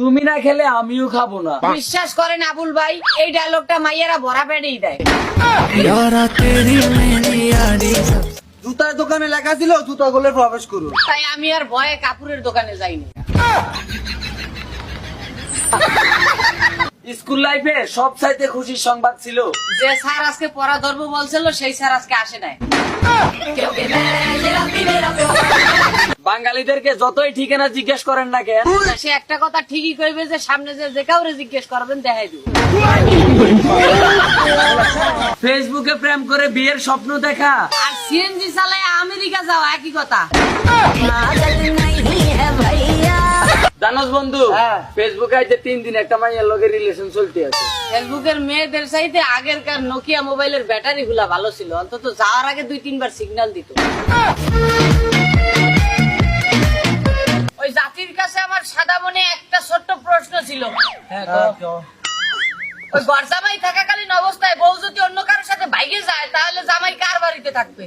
তুমি না খেলে আমিও খাব না। বিশ্বাস করেন আবুল ভাই এই ডায়লগটা মাইয়ারা ভরা পেটেই দেয়। জুতার দোকানে লেখা ছিল জুতা গোলে প্রবেশ করুন। তাই আমি আর ভয়ে কাপুরের দোকানে যাইনি। স্কুল লাইফে সব চাইতে খুশির সংবাদ ছিল। যে স্যার আজকে পড়া ধরবো বলছিল সেই স্যার আজকে আসে নাই। বাঙালিদেরকে যতই ঠিকানা জিজ্ঞেস করেন না কেন সে একটা কথা ঠিকই কইবে যে সামনে যে যে কাউরে জিজ্ঞেস করবেন দেখাই দিব। ফেসবুকে প্রেম করে বিয়ের স্বপ্ন দেখা। আর সিএনজি চালায় আমেরিকা যাওয়া একই কথা। জানোস বন্ধু হ্যাঁ। ফেসবুকে আজ তিন দিন একটা মাইয়ের লগে রিলেশন চলতে আছে। ফেসবুকের মেয়েদের চাইতে আগেরকার নোকিয়া মোবাইলের ব্যাটারি গুলা ভালো ছিল অন্তত যাওয়ার আগে দুই তিনবার সিগন্যাল দিত। ওই জাতির কাছে আমার সাদা মনে একটা ছোট্ট প্রশ্ন ছিল। হ্যাঁ ওই ঘর জামাই থাকাকালীন অবস্থায় বউ যদি অন্য কারোর সাথে বাইকে যায় তাহলে জামাই কার বাড়িতে থাকবে?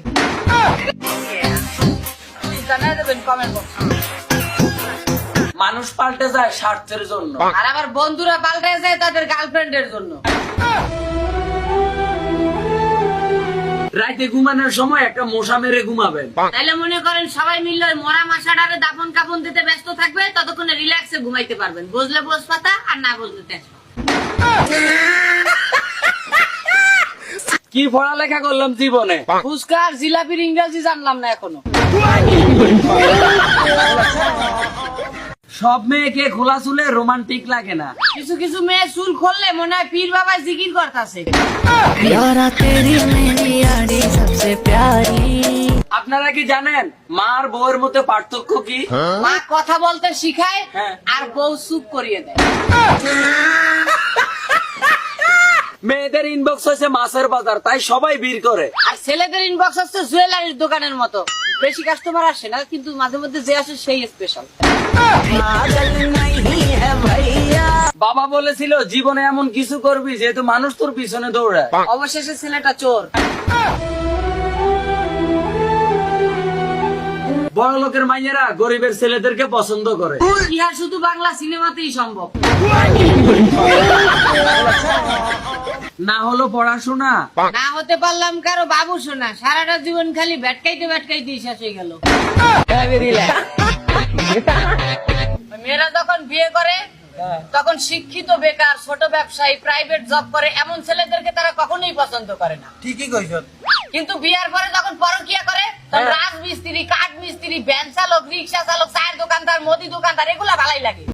জানাই দেবেন কমেন্ট বক্স মানুষ পাল্টে যায় স্বার্থের জন্য। আর আমার বন্ধুরা পাল্টায় যায় তাদের গার্লফ্রেন্ডের জন্য। রাতে ঘুমানোর সময় একটা মশা মেরে ঘুমাবেন। তাইলে মনে করেন সবাই মরা দাপন কাপন দিতে ব্যস্ত থাকবে ততক্ষণে রিল্যাক্সে ঘুমাইতে পারবেন। বুঝলে বোঝ পাতা আর না বুঝলে। কি পড়ালেখা করলাম জীবনে? ফুচকা আর জিলাপির ইংরেজি জানলাম না এখনও। সব মেয়েকে খোলা চুলে রোমান্টিক লাগে না। কিছু কিছু মেয়ে চুল খুললে মনে হয় পীর বাবা জিকির করতেছে। আপনারা কি জানেন মার বউয়ের মতো পার্থক্য কি? মা কথা বলতে শিখায় হ্যাঁ। আর বউ চুপ করিয়ে দেয়। মেয়েদের ইনবক্স হয়েছে মাছের বাজার তাই সবাই ভিড় করে। ছেলেদের ইনবক্স হচ্ছে জুয়েলারির দোকানের মতো। বেশি কাস্টমার আসে না কিন্তু মাঝে মধ্যে যে আসে সেই স্পেশাল বাবা বলেছিল জীবনে এমন কিছু করবি যেহেতু মানুষ তোর পিছনে দৌড়ায়। অবশেষে ছেলেটা চোর। বড় লোকের মাইয়েরা গরিবের ছেলেদেরকে পছন্দ করে। ইহা শুধু বাংলা সিনেমাতেই সম্ভব। না হলো পড়াশোনা। না হতে পারলাম কারও বাবু শোনা। সারাটা জীবন খালি ভেটকাইতে ভেটকাইতে শেষ হয়ে গেল। মেয়েরা যখন বিয়ে করে তখন শিক্ষিত বেকার ছোট ব্যবসায়ী প্রাইভেট জব করে এমন ছেলেদেরকে তারা কখনোই পছন্দ করে না। ঠিকই কইছ। কিন্তু বিয়ার পরে যখন পরকিয়া করে তখন রাজমিস্ত্রি কাঠ মিস্ত্রি ভ্যান চালক রিক্সা চালক চায়ের দোকানদার মুদি দোকানদার এগুলা ভালাই লাগে।